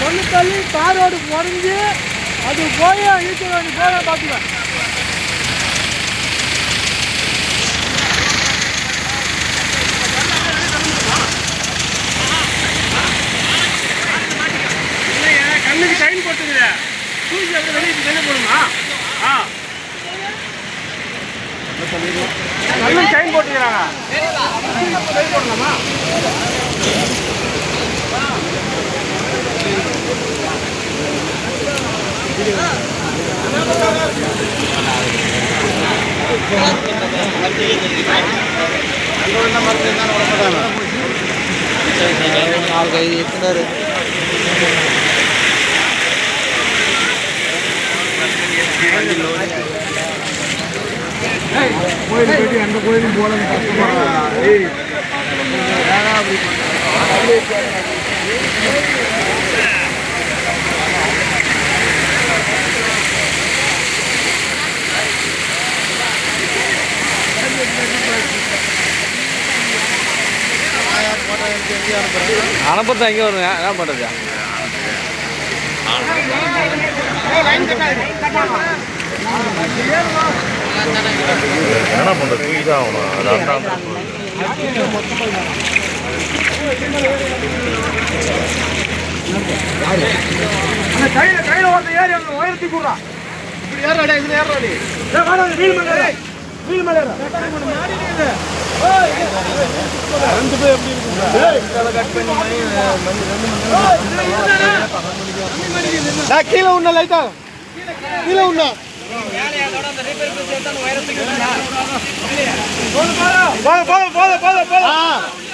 மண்ணு தள்ளி தார் ரோடு உடஞ்சி அது போய் ஈச்சல் வண்டி போய் பார்த்துவேன் கண்ணுக்கு டைம் போட்டுக்குது. தூக்கி அப்படியே வெளியே வெளியே போடுமா? ஆ. கண்ணுக்கு டைம் போட்டுக்கிறாங்க. டைம் போடலாமா நாலு ஐదు எத்தனாரு கோயில் போயிட்டு எந்த கோயிலும் போகலன்னு கஷ்டமா அப்படி அனுப்பத்தான் எங்கே வருங்க என்ன பண்ணுறது? என்ன பண்ணுறது? ஆகணும். அது அந்த அந்த கையில கையில ஒருத்த ஏறி அந்த உயரத்தி கூடுறா. இப்படி ஏறாடே இதுல ஏறாடே வாடா வீல் மேல வீல் மேல ரெண்டு பேர் எப்படி இருக்கு ஏய் கட் பண்ணி கீழே உன்ன லைட்டா கீழே உன்ன போதும் போதும் போதும் போதும் போதும்